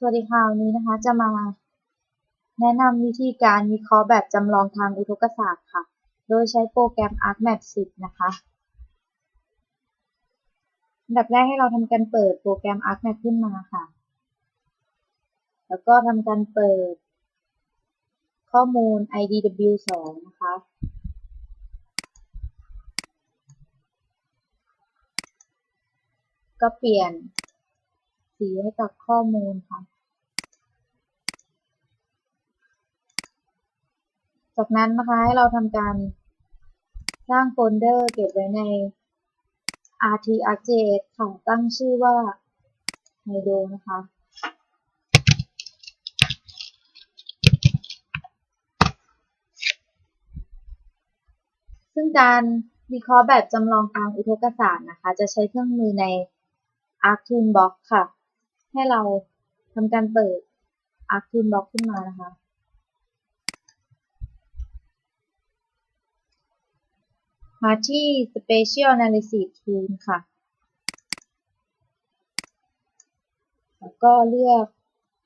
สวัสดีค่ะวันนี้นะคะจะมาแนะนำวิธีการวิเคราะห์แบบจำลองทางอุทกศาสตร์ค่ะ โดยใช้โปรแกรม ArcMap 10 นะคะอันดับแรกให้เราทำการเปิดโปรแกรม ArcMap ขึ้นมาค่ะ แล้วก็ทำการเปิด ข้อมูล IDW2 นะคะ ก็เปลี่ยนสีให้กับข้อมูลค่ะ จากนั้นนะคะให้เราทำการสร้างโฟลเดอร์เก็บไว้ใน RT-ArcGIS ค่ะตั้งชื่อว่า Hydro นะคะ ซึ่งการวิเคราะห์แบบจำลองทางอุทกศาสตร์นะคะ จะใช้เครื่องมือใน ArcToolbox ค่ะ ให้เราทำการเปิด ArcToolbox ขึ้นมานะคะ มาที่ Spatial Analysis Tool ค่ะ แล้วก็เลือก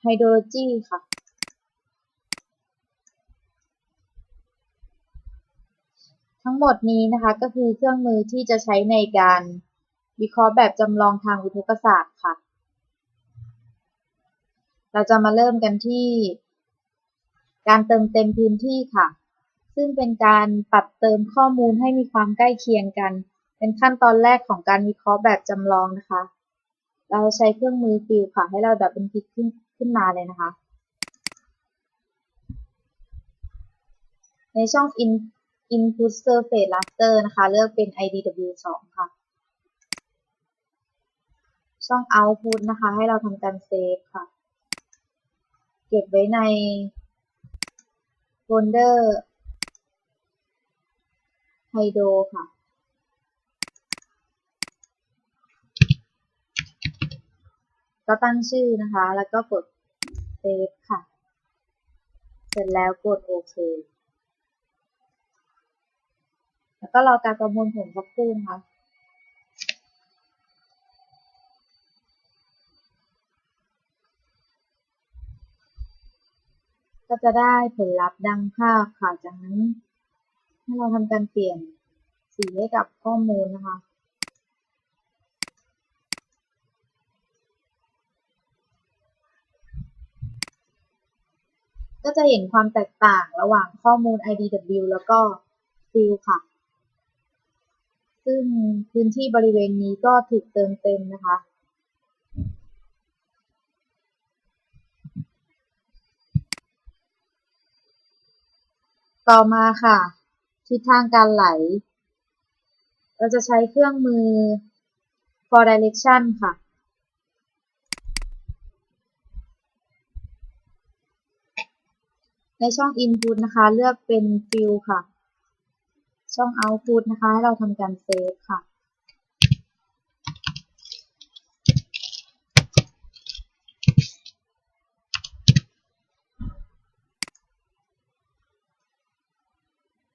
Hydrology ค่ะ ทั้งหมดนี้นะคะก็คือเครื่องมือที่จะใช้ในการวิเคราะห์แบบจำลองทางอุทกศาสตร์ค่ะ เราจะมาเริ่มกันที่ การเติมเต็มพื้นที่ค่ะ ซึ่งเป็นการปรับเติมข้อมูลให้มีความใกล้เคียงกัน เป็นขั้นตอนแรกของการวิเคราะห์แบบจำลองนะคะ เราใช้เครื่องมือฟิลค่ะ ให้เราดับเป็นคลิกขึ้นขึ้นมาเลยนะคะ ในช่อง In Input Surface Raster นะคะ เลือกเป็น IDW2 ค่ะ ช่อง Output นะคะ ให้เราทำการเซฟค่ะ เก็บไว้ในโฟลเดอร์ ไฮโดรค่ะ ก็ตั้งชื่อนะคะ แล้วก็กดเซฟค่ะ เสร็จแล้วกดโอเค แล้วก็รอการประมวลผลสักครู่นะคะก็จะได้ผลลัพธ์ดังภาพค่ะ จากนั้น ให้เราทำการเปลี่ยนสีให้กับข้อมูลนะคะก็จะเห็นความแตกต่างระหว่างข้อมูล IDW แล้วก็ Fill ค่ะ ซึ่งพื้นที่บริเวณนี้ก็ถูกเติมเต็มนะคะ ต่อมาค่ะ ทิศทางการไหล เราจะใช้เครื่องมือ for direction ค่ะ ในช่อง input นะคะ เลือกเป็น fill ค่ะ ช่อง output นะคะ ให้เราทำการ save ค่ะ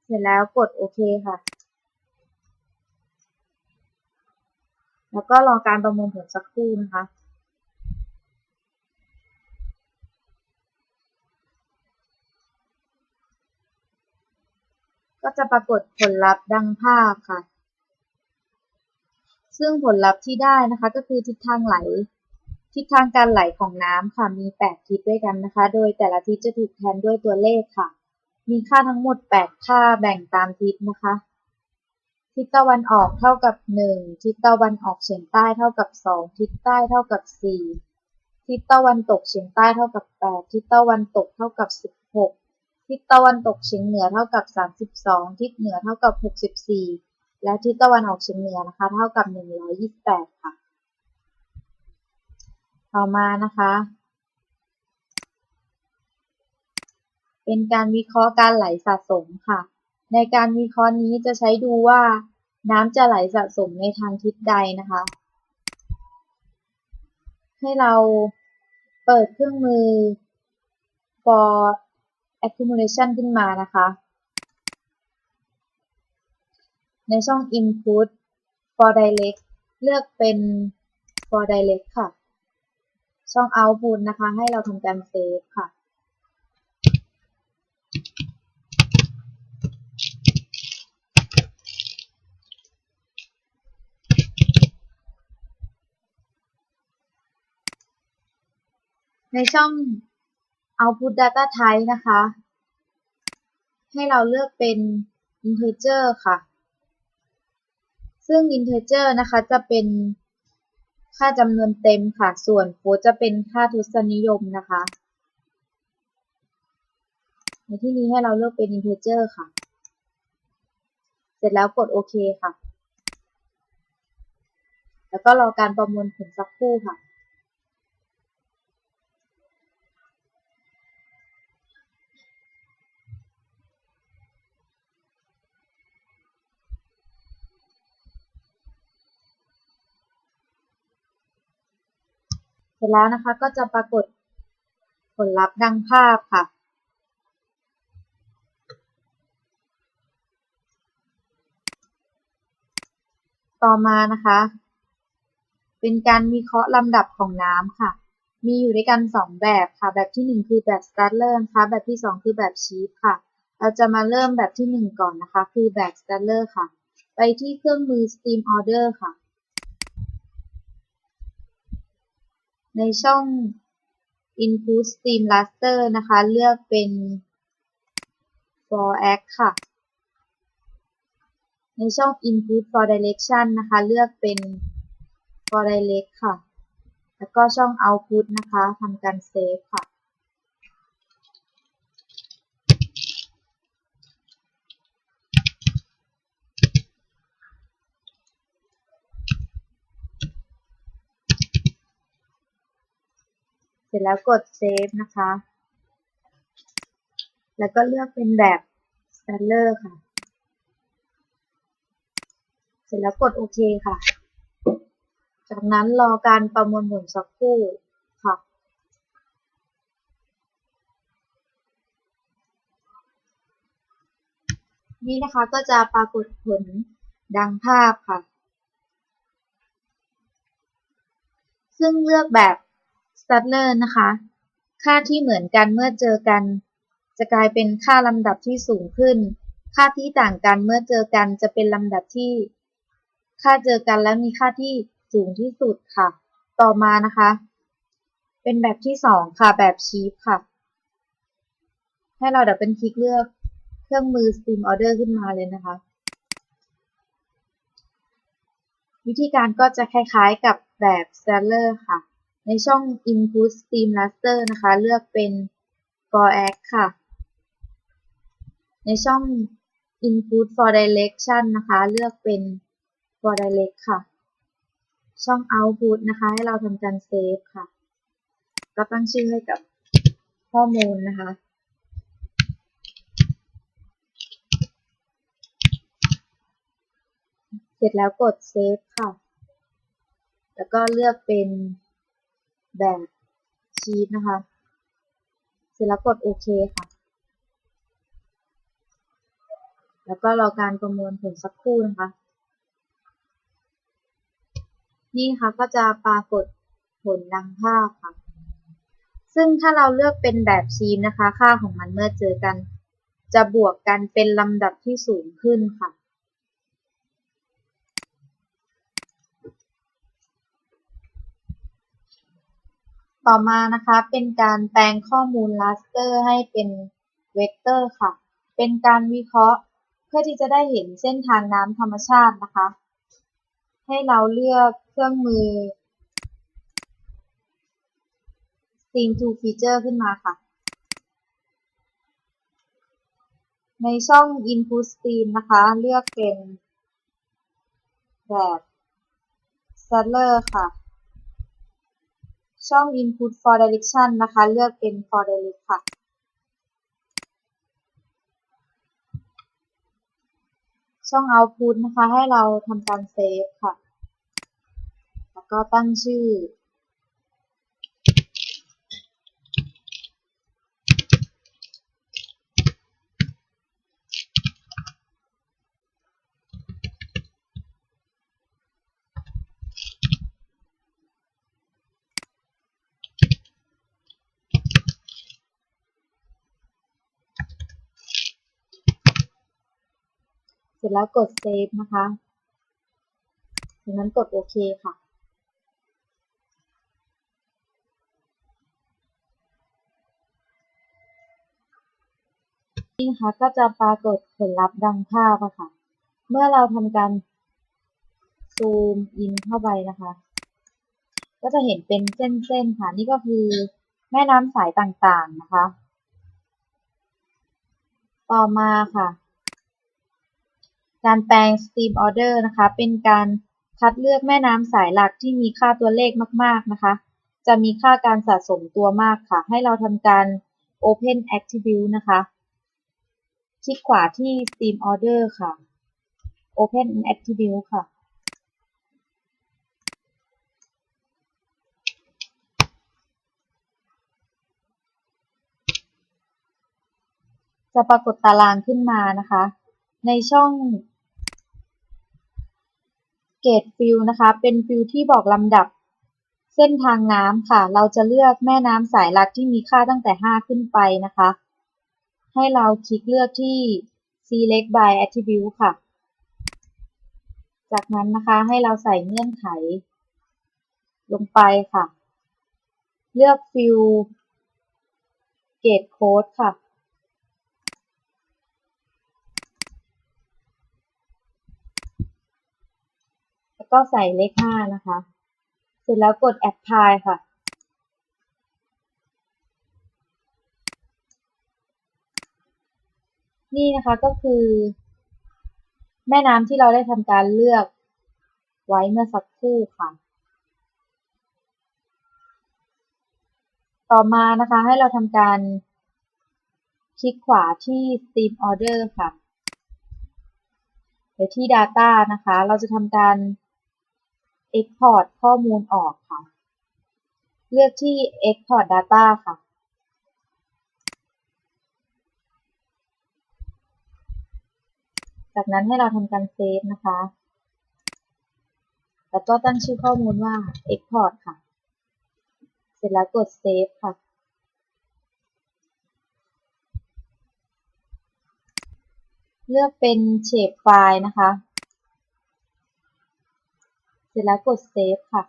เสร็จแล้วกดโอเคค่ะ แล้วก็รอการประมวลผลสักครู่นะคะก็จะปรากฏผลลัพธ์ดังภาพค่ะ ซึ่งผลลัพธ์ที่ได้นะคะก็คือทิศทางไหล ทิศทางการไหลของน้ำค่ะ มี 8 ทิศด้วยกันนะคะ โดยแต่ละทิศจะถูกแทนด้วยตัวเลขค่ะ มีค่าทั้งหมด 8 ค่าแบ่งตามทิศนะคะ ทิศตะวันออกเท่ากับ 1 ทิศตะวันออกเฉียงใต้เท่ากับ 2 ทิศใต้เท่ากับ 4 ทิศตะวันตกเฉียงใต้เท่ากับ 8 ทิศตะวันตกเท่ากับ 16 ทิศตะวันตกเฉียงเหนือเท่ากับ 32 ทิศเหนือเท่ากับ 64 และทิศตะวันออกเฉียงเหนือนะคะ เท่ากับ 128 ค่ะ ต่อมานะคะ เป็นการวิเคราะห์การไหลสะสมค่ะ ในการวิเคราะห์นี้จะใช้ดูว่า น้ำจะไหลสะสมในทางทิศใดนะคะ ให้เราเปิดเครื่องมือ for accumulation ขึ้นมานะคะ ในช่อง input for direct เลือกเป็น for direct ค่ะ ช่อง output นะคะ ให้เราทำการเซฟค่ะ ในช่อง output data type นะคะ ให้เราเลือกเป็น integer ค่ะ ซึ่ง integer นะคะจะเป็นค่าจำนวนเต็มค่ะ ส่วน float จะเป็นค่าทศนิยมนะคะ ในที่นี้ให้เราเลือกเป็น integer ค่ะ เสร็จแล้วกดโอเคค่ะ แล้วก็รอการประมวลผลสักครู่ค่ะ ร็จแล้วนะคะ ก็จะปรากฏผลลัพธ์ดังภาพค่ะ ต่อมานะคะ เป็นการวิเคราะห์ลำดับของน้ำค่ะ มีอยู่ด้วยกัน 2 แบบค่ะ แบบที่ 1 คือแบบ Stadler นะคะแบบที่ 2 คือแบบ Sheaf ค่ะ เราจะมาเริ่มแบบที่ 1 ก่อนนะคะ คือแบบ Stadler ค่ะ ไปที่เครื่องมือ Steam Order ค่ะ ในช่อง Input Stream Raster นะคะ เลือกเป็น for act ค่ะ ในช่อง Input for Direction นะคะ เลือกเป็น for direct ค่ะ แล้วก็ช่อง Output นะคะทำการเซฟค่ะ ร็จแล้วกดเซฟนะคะ แล้วก็เลือกเป็นแบบ Stadler ค่ะ เสร็จแล้วกดโอเคค่ะ จากนั้นรอการประมวลผลสักครู่ค่ะนี่นะคะก็จะปรากฏผลดังภาพค่ะ ซึ่งเลือกแบบ Stadler นะคะ ค่าที่เหมือนกันเมื่อเจอกัน จะกลายเป็นค่าลำดับที่สูงขึ้น ค่าที่ต่างกันเมื่อเจอกันจะเป็นลำดับที่ ค่าเจอกันแล้วมีค่าที่สูงที่สุดค่ะ ต่อมานะคะ เป็นแบบที่สองค่ะ แบบชีฟค่ะ ให้เราดับเบิลคลิกเลือกเครื่องมือ Steam Order ขึ้นมาเลยนะคะ วิธีการก็จะคล้ายๆกับแบบ Stadler ค่ะ ในช่อง Input Stream Raster นะคะ เลือกเป็น for act ค่ะ ในช่อง Input for Direction นะคะ เลือกเป็น for direct ค่ะ ช่อง Output นะคะ ให้เราทำการเซฟค่ะ ก็ตั้งชื่อให้กับข้อมูลนะคะเสร็จแล้วกดเซฟค่ะ แล้วก็เลือกเป็น แบบชีทนะคะ เสร็จแล้วกดโอเคค่ะ แล้วก็รอการประมวลผลสักครู่นะคะ นี่ค่ะก็จะปรากฏผลดังภาพค่ะ ซึ่งถ้าเราเลือกเป็นแบบชีมนะคะ ค่าของมันเมื่อเจอกัน จะบวกกันเป็นลำดับที่สูงขึ้นค่ะ ต่อมานะคะ เป็นการแปลงข้อมูล raster ให้เป็นเวกเตอร์ค่ะ เป็นการวิเคราะห์เพื่อที่จะได้เห็นเส้นทางน้ำธรรมชาตินะคะ ให้เราเลือกเครื่องมือ Stream to Feature ขึ้นมาค่ะ ในช่อง Input Stream นะคะ เลือกเป็นแบบ Stadler ค่ะ ช่อง Input for Direction นะคะ เลือกเป็น for direct ค่ะ ช่อง Output นะคะ ให้เราทำการเซฟค่ะ แล้วก็ตั้งชื่อ เสร็จแล้วกด save นะคะจากนั้นกดโอเคค่ะ นี่นะคะก็จะปรากฏผลลัพธ์ดังภาพอะค่ะ เมื่อเราทำการซูมอินเข้าไปนะคะ ก็จะเห็นเป็นเส้นๆค่ะนี่ก็คือแม่น้ำสายต่างๆนะคะ ต่อมาค่ะ การแปลง Stream Order นะคะ เป็นการคัดเลือกแม่น้ำสายหลักที่มีค่าตัวเลขมาก ๆ นะคะ จะมีค่าการสะสมตัวมากค่ะ ให้เราทำการ Open Attribute นะคะ คลิกขวาที่ Stream Order ค่ะ Open Attribute ค่ะ จะปรากฏตารางขึ้นมานะคะ ในช่อง Gate Fill นะคะ เป็นฟิลที่บอกลำดับเส้นทางน้ำค่ะ เราจะเลือกแม่น้ำสายหลักที่มีค่าตั้งแต่ 5 ขึ้นไปนะคะ ให้เราคลิกเลือกที่ Select by Attribute ค่ะ จากนั้นนะคะให้เราใส่เงื่อนไข ลงไปค่ะ เลือกฟิล Gate Code ค่ะว ก็ใส่เลข5นะคะ เสร็จแล้วกด Apply ค่ะ นี่นะคะก็คือ แม่น้ำที่เราได้ทำการเลือกไว้เมื่อสักครู่ค่ะ ต่อมานะคะให้เราทำการคลิกขวาที่ Steam Order ค่ะไปที่ Data นะคะ เราจะทำการ Export ข้อมูลออกค่ะ เลือกที่ Export Data ค่ะ จากนั้นให้เราทำการเซฟนะคะ แล้วก็ตั้งชื่อข้อมูลว่า Export ค่ะ เสร็จแล้วกด Save ค่ะเลือกเป็น Shape File นะคะ ร็จแล้วกด Save ค่ะ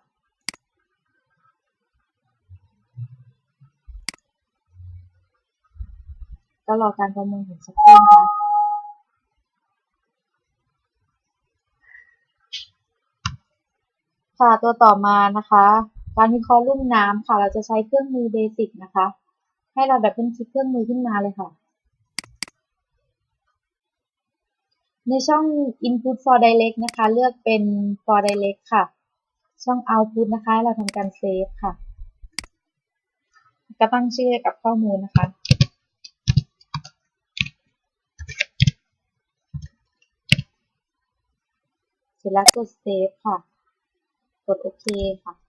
ก็รอการประมวลผลสักครู่นะคะค่ะตัวต่อมานะคะ การวิเคราะห์ลุ่มน้ำค่ะ เราจะใช้เครื่องมือเบสิกนะคะ ให้เราดับเบิลคลิกเครื่องมือขึ้นมาเลยค่ะ ในช่อง Input for Direct นะคะ เลือกเป็น for Direct ค่ะ ช่อง Output นะคะ เราทำการเซฟค่ะ ก็ตั้งชื่อกับข้อมูลนะคะ เสร็จแล้วกดเซฟค่ะ กดโอเคค่ะ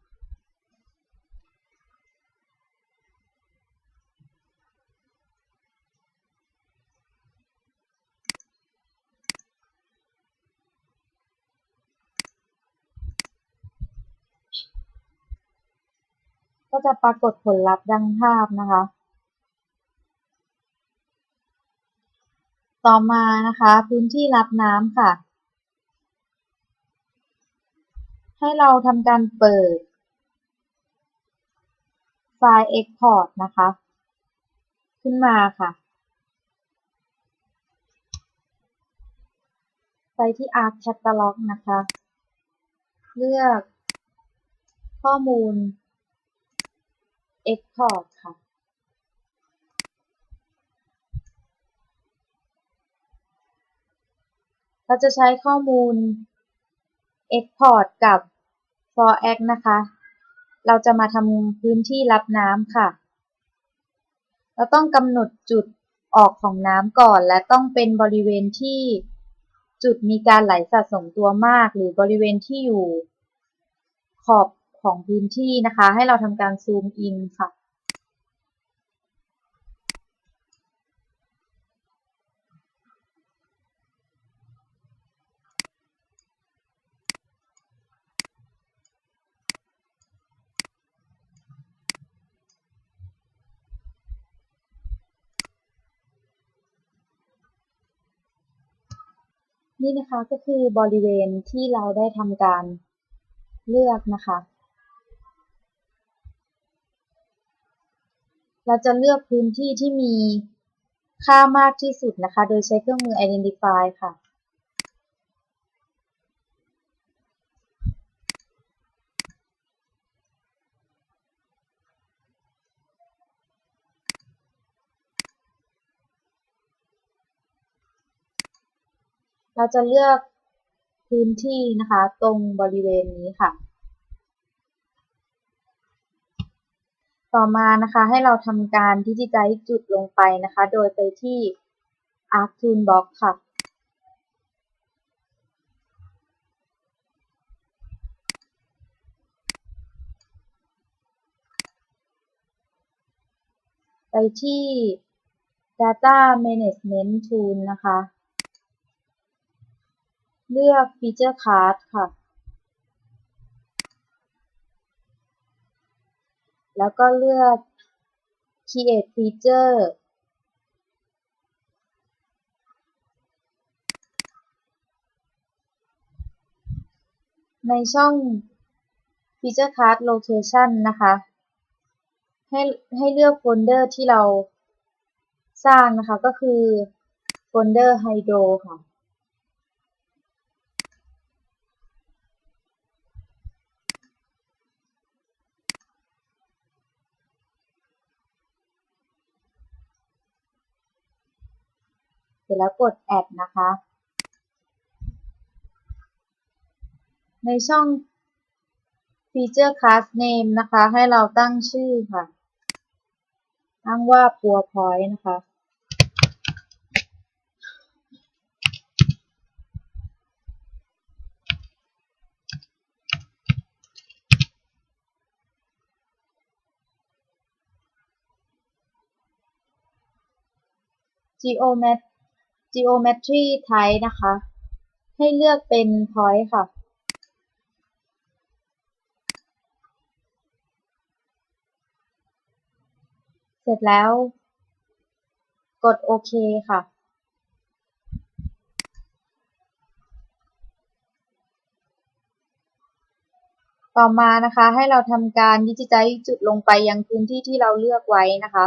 ก็จะปรากฏผลลัพธ์ดังภาพนะคะ ต่อมานะคะพื้นที่รับน้ำค่ะ ให้เราทำการเปิด ไฟล์ Export นะคะ ขึ้นมาค่ะไปที่ Arc Catalog นะคะ เลือกข้อมูล Export ค่ะ เราจะใช้ข้อมูล Export กับ ForAc นะคะ เราจะมาทำพื้นที่รับน้ำค่ะ เราต้องกำหนดจุดออกของน้ำก่อน และต้องเป็นบริเวณที่จุดมีการไหลสะสมตัวมาก หรือบริเวณที่อยู่ขอบ ของพื้นที่นะคะ ให้เราทำการซูมอินค่ะ นี่นะคะก็คือบริเวณที่เราได้ทำการเลือกนะคะ เราจะเลือกพื้นที่ที่มีค่ามากที่สุดนะคะ โดยใช้เครื่องมือ identify ค่ะเราจะเลือกพื้นที่นะคะ ตรงบริเวณนี้ค่ะ ต่อมานะคะให้เราทำการดิจิไ z จุดลงไปนะคะ โดยไปที่ Arc Toolbox ค่ะ ไปที่ Data Management Tool นะคะ เลือก Feature Card ค่ะ แล้วก็เลือก Create Feature ในช่อง Feature Card Location นะคะ ให้ให้เลือกโฟลเดอร์ที่เราสร้างนะคะ ก็คือโฟลเดอร์ Hydro ค่ะ ร็จแล้วกด add นะคะ ในช่อง feature class name นะคะ ให้เราตั้งชื่อค่ะ ตั้งว่า PowerPoint นะคะ geomet geometry type นะคะ ให้เลือกเป็น point ค่ะ เสร็จแล้ว กดโอเคค่ะต่อมานะคะให้เราทำการดิจิไ z จุดลงไปยังพื้นที่ที่เราเลือกไว้นะคะ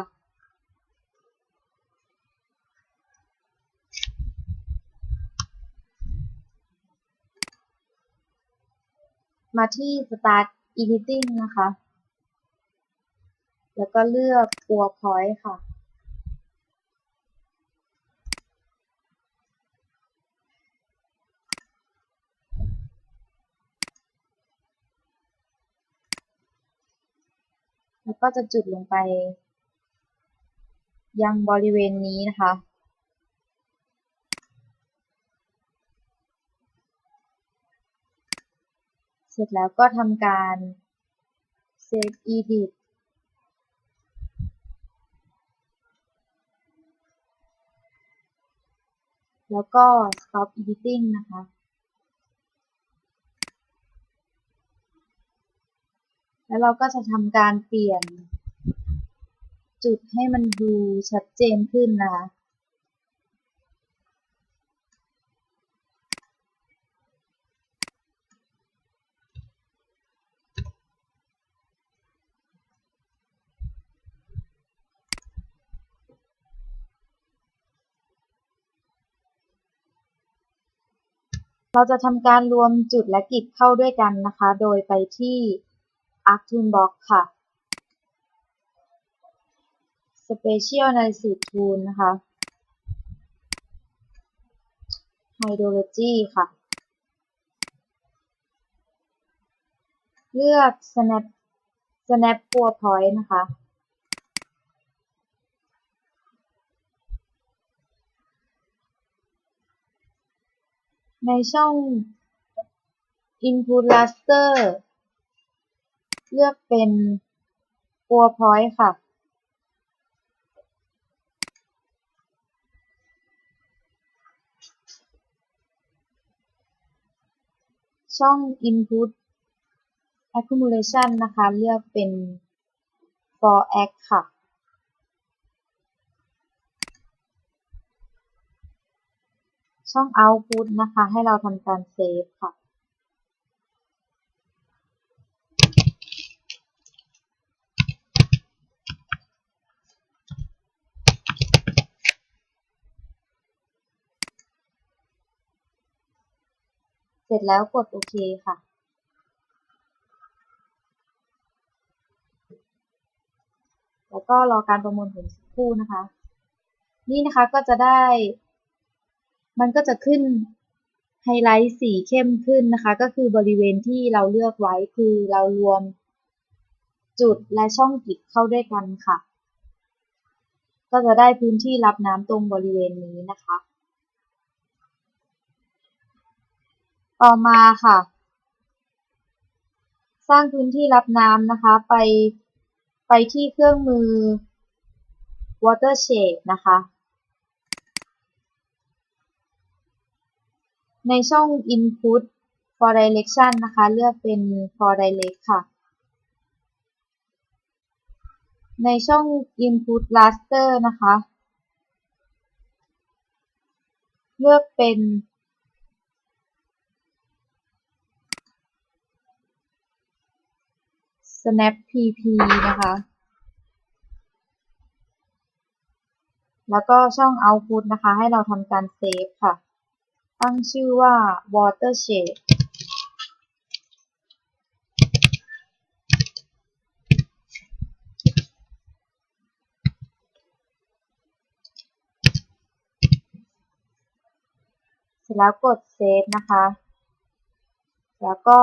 มาที่ Start Editing นะคะ แล้วก็เลือก PowerPoint ค่ะ แล้วก็จะจุดลงไป ยังบริเวณนี้นะคะ เสร็จแล้วก็ทำการ Save Edit แล้วก็ Stop Editing นะคะ แล้วเราก็จะทำการเปลี่ยน จุดให้มันดูชัดเจนขึ้นนะคะ เราจะทำการรวมจุดและกริดเข้าด้วยกันนะคะ โดยไปที่ Arc Toolbox ค่ะ Special Analysis Tool นะคะ Hydrology ค่ะ เลือก Snap Snap PowerPoint นะคะ ในช่อง Input Raster เลือกเป็น PowerPoint ค่ะ ช่อง Input Accumulation นะคะ เลือกเป็น For Act ค่ะ ช่อง output นะคะ ให้เราทำการเซฟค่ะ เสร็จแล้วกดโอเคค่ะแล้วก็รอการประมวลผลสักครู่นะคะ นี่นะคะก็จะได้ มันก็จะขึ้นไฮไลท์สีเข้มขึ้นนะคะ ก็คือบริเวณที่เราเลือกไว้คือเรารวมจุดและช่องกิดเข้าด้วยกันค่ะ ก็จะได้พื้นที่รับน้ำตรงบริเวณนี้นะคะ ต่อมาค่ะ สร้างพื้นที่รับน้ำนะคะ ไปไปที่เครื่องมือ water shape นะคะ ในช่อง input for direction นะคะ เลือกเป็น for direct ค่ะ ในช่อง input raster นะคะ เลือกเป็น snap pp นะคะ แล้วก็ช่อง output นะคะ ให้เราทำการเซฟค่ะ ตั้งชื่อว่า watershed เสร็จแล้วกดเซฟนะคะ แล้วก็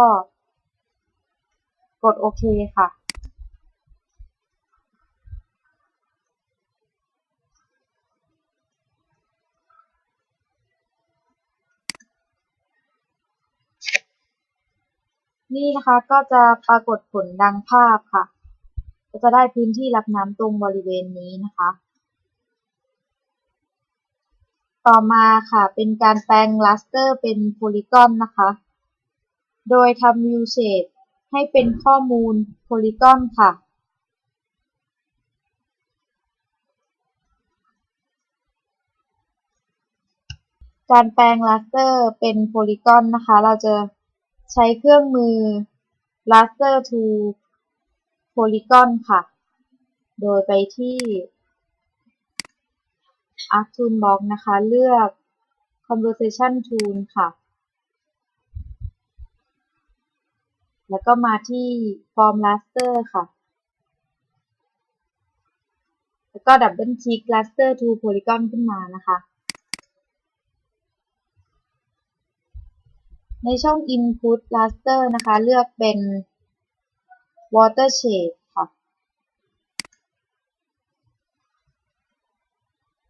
กดโอเคค่ะ นี่นะคะก็จะปรากฏผลดังภาพค่ะ ก็จะได้พื้นที่รับน้ำตรงบริเวณนี้นะคะ ต่อมาค่ะเป็นการแปลง raster เป็นโพลีกอนนะคะ โดยทำ view shade ให้เป็นข้อมูลโพลีกอนค่ะการแปลง raster เป็นโพลีกอนนะคะ เราจะ ใช้เครื่องมือ raster to polygon ค่ะ โดยไปที่ Arc Toolbox นะคะ เลือก Conversation Tool ค่ะ แล้วก็มาที่ Form Raster ค่ะ แล้วก็ดับเบิลคลิก Raster to Polygon ขึ้นมานะคะ ในช่อง Input Raster นะคะ เลือกเป็น Watershed ค่ะ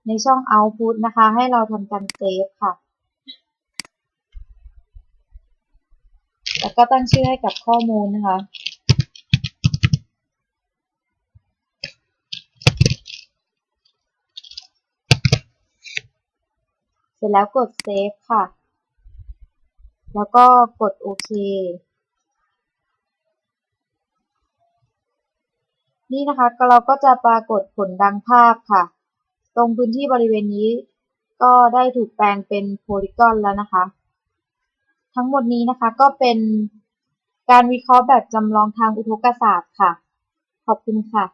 ในช่อง Output นะคะ ให้เราทำการเซฟค่ะ แล้วก็ตั้งชื่อให้กับข้อมูลนะคะเสร็จแล้วกดเซฟค่ะ แล้วก็กดโอเค นี่นะคะเราก็จะปรากฏผลดังภาพค่ะ ตรงพื้นที่บริเวณนี้ ก็ได้ถูกแปลงเป็นโพลีกอนแล้วนะคะ ทั้งหมดนี้นะคะก็เป็นการวิเคราะห์แบบจำลองทางอุทกศาสตร์ค่ะ ขอบคุณค่ะ